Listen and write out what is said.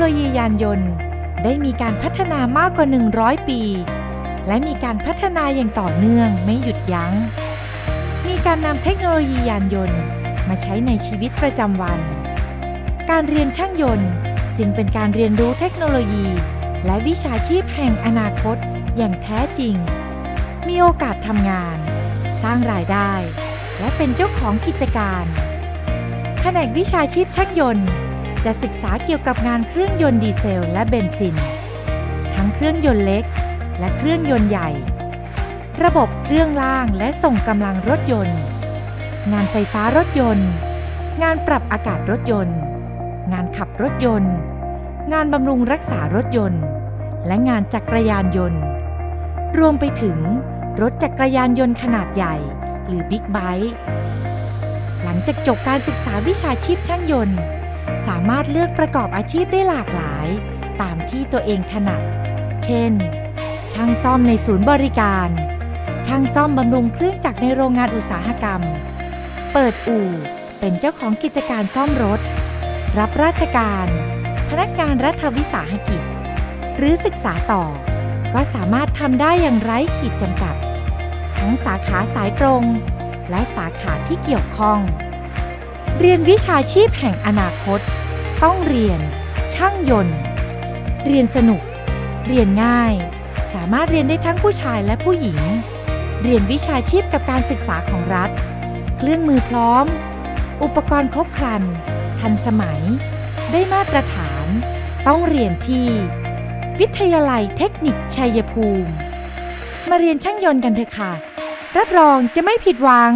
โลยียานยนต์ ได้มีการพัฒนามากกว่า 100 ปี และมีการพัฒนาอย่างต่อเนื่องไม่หยุดยัง้ง มีการนำเทคโนโลยียานยนต์ มาใช้ในชีวิตประจำวัน การเรียนช่างยนต์ จึงเป็นการเรียนรู้เทคโนโลยี และวิชาชีพแห่งอนาคตอย่างแท้จริง มีโอกาสทำงาน สร้างรายได้ และเป็นเจ้าของกิจการ แผนกวิชาชีพช่างยนต์ จะศึกษาเกี่ยวกับงานเครื่องยนต์ดีเซลและเบนซิน ทั้งเครื่องยนต์เล็ก และเครื่องยนต์ใหญ่ ระบบเครื่องล่างและส่งกำลังรถยนต์ งานไฟฟ้ารถยนต์ งานปรับอากาศรถยนต์ งานขับรถยนต์ งานบำรุงรักษารถยนต์ และงานจักรยานยนต์ รวมไปถึงรถจักรยานยนต์ขนาดใหญ่ หรือบิ๊กไบค์หลังจากจบการศึกษาวิชาชีพช่างยนต์ สามารถเลือกประกอบอาชีพได้หลากหลาย ตามที่ตัวเองถนัด เช่น ช่างซ่อมในศูนย์บริการ ช่างซ่อมบำรุงเครื่องจักรในโรงงานอุตสาหกรรม เปิดอู่ เป็นเจ้าของกิจการซ่อมรถ รับราชการ พนักงานรัฐวิสาหกิจ หรือศึกษาต่อ ก็สามารถทำได้อย่างไร้ขีดจำกัด ทั้งสาขาสายตรง และสาขาที่เกี่ยวข้อง เรียนวิชาชีพแห่งอนาคต ต้องเรียน ช่างยนต์ เรียนสนุก เรียนง่าย สามารถเรียนได้ทั้งผู้ชายและผู้หญิง เรียนวิชาชีพกับการศึกษาของรัฐ เครื่องมือพร้อม อุปกรณ์ครบครัน ทันสมัย ได้มาตรฐาน ต้องเรียนที่ วิทยาลัยเทคนิคชัยภูมิ มาเรียนช่างยนต์กันเถอะค่ะ รับรองจะไม่ผิดหวัง